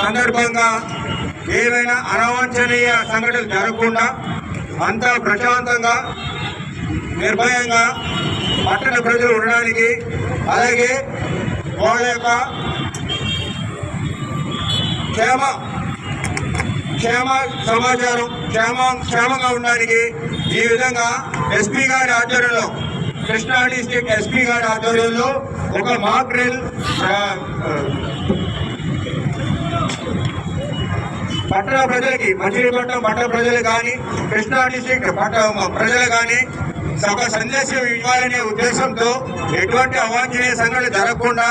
సందర్భంగా ఏవైనా అనవాంఛనీయ సంఘటనలు జరగకుండా అంతా ప్రశాంతంగా నిర్భయంగా పట్టణ ప్రజలు ఉండడానికి అలాగే వాళ్ళ యొక్క క్షేమ క్షేమ సమాచారం క్షేమ క్షేమంగా ఉండడానికి ఈ విధంగా ఎస్పీ గారి ఆధ్వర్యంలో కృష్ణా డిస్టిక్ ఎస్పీ గారి ఆధ్వర్యంలో ఒక మాక్ డ్రిల్ పట్టణ ప్రజలకి మచిలీపట్నం పట్టణ ప్రజలు కానీ కృష్ణా డిస్టిక్ పట్టణ ప్రజలు కానీ సభ సందేశం ఇవ్వాలనే ఉద్దేశంతో ఎటువంటి అవాంఛనీయ సంఘటన జరగకుండా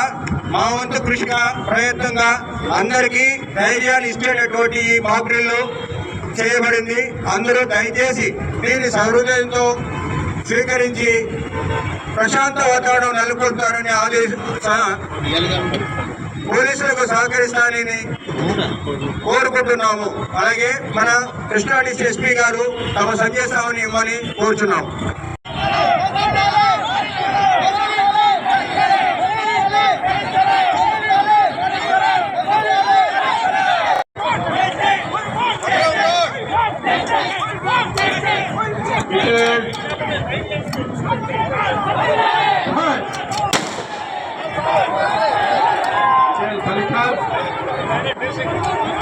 మా వంతు కృషిగా ప్రయత్నంగా అందరికీ ధైర్యాన్ని ఇచ్చేటటువంటి ఈ మాక్రిల్లు చేయబడింది. అందరూ దయచేసి దీన్ని సహృదయంతో స్వీకరించి ప్రశాంత వాతావరణం నెలకొల్పుతారని ఆదేశ పోలీసులకు సహకరిస్తానని కోరుకుంటున్నాము. అలాగే మన కృష్ణా డిస్ట్రిక్ట్ ఎస్పీ గారు తమ సందేశాన్ని ఇవ్వమని కోరుచున్నాము છે.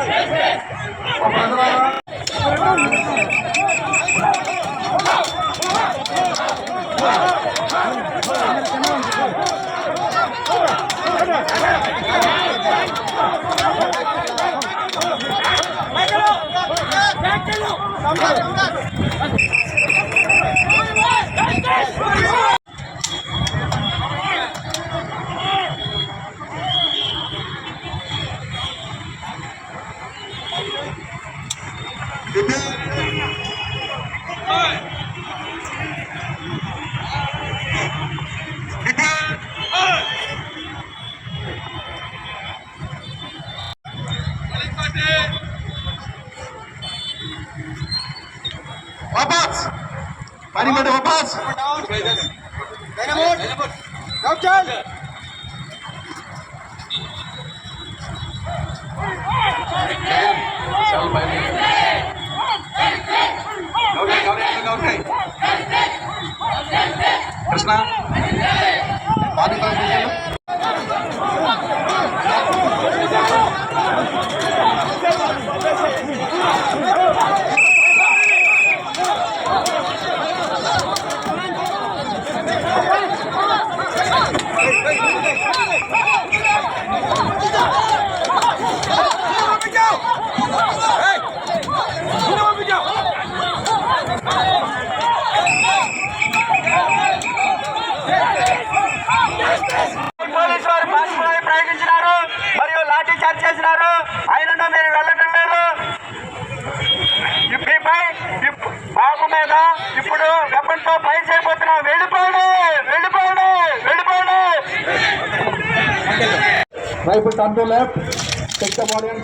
Come on, come on. itu Wapas! Mari mana wapas! Dynamot! Dynamot! ఇప్పుడు గవర్నమెంట్తో పని చేయబోతున్నాం వెళ్ళిపోండి వెళ్ళిపోండి. వెళ్ళిపోండి rifle turn to left take the body and